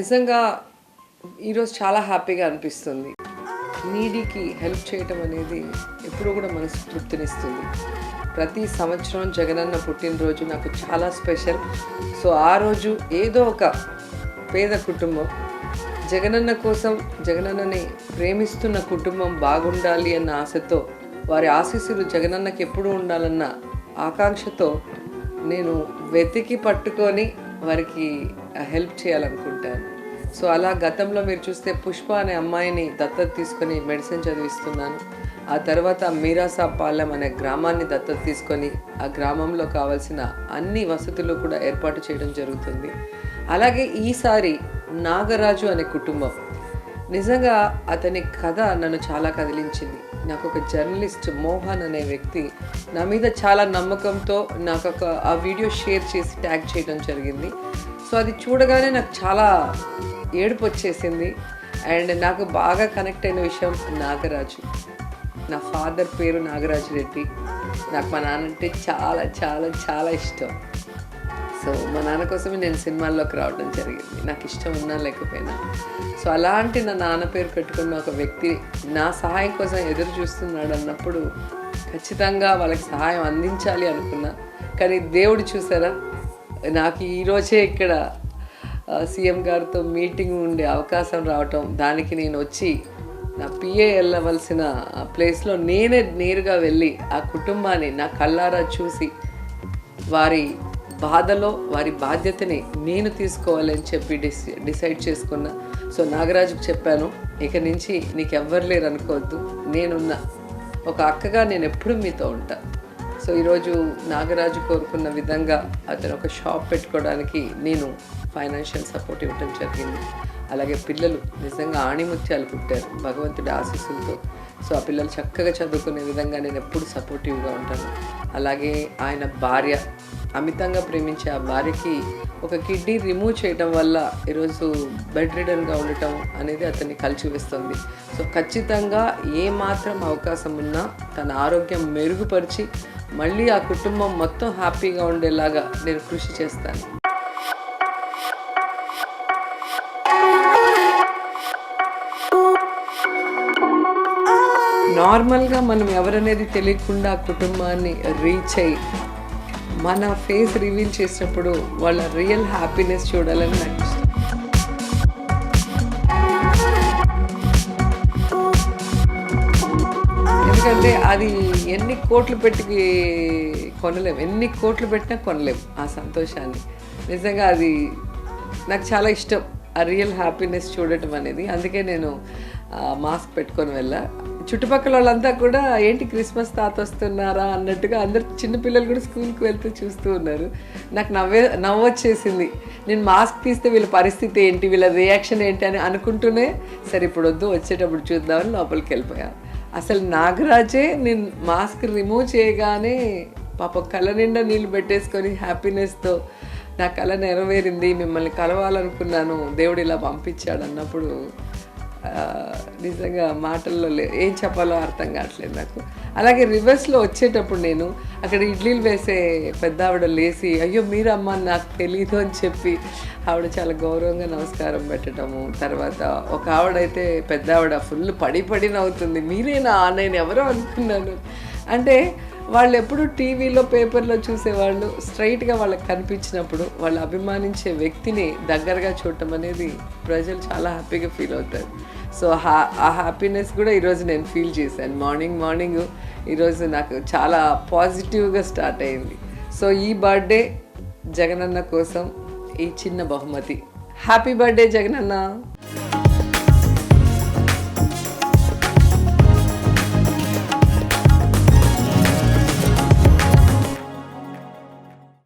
నిజంగా ఈరోజు చాలా హ్యాపీగా అనిపిస్తుంది. నీడీకి హెల్ప్ చేయటం అనేది ఎప్పుడూ కూడా మనసు తృప్తినిస్తుంది. ప్రతి సంవత్సరం జగనన్న పుట్టినరోజు నాకు చాలా స్పెషల్. సో ఆ రోజు ఏదో ఒక పేద కుటుంబం జగనన్న కోసం జగనన్నని ప్రేమిస్తున్న కుటుంబం బాగుండాలి అన్న ఆశతో వారి ఆశీస్సులు జగనన్నకి ఎప్పుడు ఉండాలన్న ఆకాంక్షతో నేను వెతికి పట్టుకొని వారికి హెల్ప్ చేయాలనుకుంటాను సో అలా గతంలో మీరు చూస్తే పుష్ప అనే అమ్మాయిని దత్తత తీసుకొని మెడిసిన్ చదివిస్తున్నాను. ఆ తర్వాత మీరాసాపాలెం అనే గ్రామాన్ని దత్తత తీసుకొని ఆ గ్రామంలో కావాల్సిన అన్ని వసతులు కూడా ఏర్పాటు చేయడం జరుగుతుంది. అలాగే ఈసారి నాగరాజు అనే కుటుంబం. నిజంగా అతని కథ నన్ను చాలా కదిలించింది. నాకు ఒక జర్నలిస్ట్ మోహన్ అనే వ్యక్తి నా మీద చాలా నమ్మకంతో నాకు ఒక ఆ వీడియో షేర్ చేసి ట్యాగ్ చేయడం జరిగింది. సో అది చూడగానే నాకు చాలా ఏడుపు వచ్చేసింది. అండ్ నాకు బాగా కనెక్ట్ అయిన విషయం నాగరాజు. నా ఫాదర్ పేరు నాగరాజు రెడ్డి. నాకు మా నాన్న అంటే చాలా చాలా చాలా ఇష్టం. సో మా నాన్న కోసమే నేను సినిమాల్లోకి రావడం జరిగింది. నాకు ఇష్టం ఉన్నా లేకపోయినా. సో అలాంటి నా నాన్న పేరు పెట్టుకున్న ఒక వ్యక్తి నా సహాయం కోసం ఎదురు చూస్తున్నాడు అన్నప్పుడు ఖచ్చితంగా వాళ్ళకి సహాయం అందించాలి అనుకున్నా. కానీ దేవుడు చూసారా? నాకు ఈరోజే ఇక్కడ సీఎం గారితో మీటింగ్ ఉండే అవకాశం రావటం దానికి నేను వచ్చి నా పిఏ వెళ్ళవలసిన ఆ ప్లేస్లో నేనే నేరుగా వెళ్ళి ఆ కుటుంబాన్ని నా కళ్ళారా చూసి వారి బాధలో వారి బాధ్యతని నేను తీసుకోవాలని చెప్పి డిస్ డిసైడ్ చేసుకున్నా. సో నాగరాజుకు చెప్పాను ఇక నుంచి నీకు ఎవ్వరు లేరు అనుకోవద్దు నేనున్నా ఒక అక్కగా నేను ఎప్పుడు మీతో ఉంటా. సో ఈరోజు నాగరాజు కోరుకున్న విధంగా అతను ఒక షాప్ పెట్టుకోవడానికి నేను ఫైనాన్షియల్ సపోర్ట్ ఇవ్వటం జరిగింది. అలాగే పిల్లలు నిజంగా ఆణిముత్యాలు పుట్టారు భగవంతుడి ఆశీస్సులతో. సో ఆ పిల్లలు చక్కగా చదువుకునే విధంగా నేను ఎప్పుడు సపోర్టివ్గా ఉంటాను. అలాగే ఆయన భార్య అమితంగా ప్రేమించే ఆ భార్యకి ఒక కిడ్నీ రిమూవ్ చేయడం వల్ల ఈరోజు బెడ్ రిడన్గా ఉండటం అనేది అతన్ని కలిచివేస్తుంది. సో ఖచ్చితంగా ఏ మాత్రం అవకాశం ఉన్నా తన ఆరోగ్యం మెరుగుపరిచి మళ్ళీ ఆ కుటుంబం మొత్తం హ్యాపీగా ఉండేలాగా నేను కృషి చేస్తాను. నార్మల్గా మనం ఎవరనేది తెలియకుండా కుటుంబాన్ని రీచ్ అయ్యి మన ఫేస్ రివీల్ చేసినప్పుడు వాళ్ళ రియల్ హ్యాపీనెస్ చూడాలని నాకు ఇష్టం. ఎందుకంటే అది ఎన్ని కోట్లు పెట్టి కొనలేం. ఎన్ని కోట్లు పెట్టినా కొనలేం ఆ సంతోషాన్ని. నిజంగా అది నాకు చాలా ఇష్టం. ఆ రియల్ హ్యాపీనెస్ చూడటం అనేది. అందుకే నేను మాస్క్ పెట్టుకొని వెళ్ళా. చుట్టుపక్కల వాళ్ళంతా కూడా ఏంటి క్రిస్మస్ తాత వస్తున్నారా? అన్నట్టుగా అందరు చిన్నపిల్లలు కూడా స్కూల్కి వెళ్తూ చూస్తూ ఉన్నారు. నాకు నవ్వే నవ్వొచ్చేసింది. నేను మాస్క్ తీస్తే వీళ్ళ పరిస్థితి ఏంటి? వీళ్ళ రియాక్షన్ ఏంటి అని అనుకుంటూనే సరే ఇప్పుడు వద్దు వచ్చేటప్పుడు చూద్దామని లోపలికి వెళ్ళిపోయాను అసలు నాగరాజే నేను మాస్క్ రిమూవ్ చేయగానే పాప కళ్ళ నిండా నీళ్ళు పెట్టేసుకొని హ్యాపీనెస్తో నా కళ నెరవేరింది. మిమ్మల్ని కలవాలనుకున్నాను. దేవుడు ఇలా పంపించాడు అన్నప్పుడు నిజంగా మాటల్లో లే ఏం చెప్పాలో అర్థం కావట్లేదు నాకు. అలాగే రివర్స్లో వచ్చేటప్పుడు నేను అక్కడ ఇడ్లీలు వేసే పెద్ద ఆవిడ లేచి అయ్యో మీరమ్మ నాకు తెలీదు అని చెప్పి ఆవిడ చాలా గౌరవంగా నమస్కారం పెట్టడము తర్వాత ఒక ఆవిడైతే పెద్ద ఆవిడ ఫుల్ పడి పడి నవ్వుతుంది. మీరేనా నేను ఎవరో అనుకున్నాను. అంటే వాళ్ళు ఎప్పుడు టీవీలో పేపర్లో చూసేవాళ్ళు. స్ట్రైట్గా వాళ్ళకి కనిపించినప్పుడు వాళ్ళు అభిమానించే వ్యక్తిని దగ్గరగా చూడటం అనేది ప్రజలు చాలా హ్యాపీగా ఫీల్ అవుతారు. సో హా ఆ హ్యాపీనెస్ కూడా ఈరోజు నేను ఫీల్ చేశాను. మార్నింగ్ మార్నింగ్ ఈరోజు నాకు చాలా పాజిటివ్గా స్టార్ట్ అయింది. సో ఈ బర్త్డే జగనన్న కోసం ఈ చిన్న బహుమతి. Happy birthday Jagananna!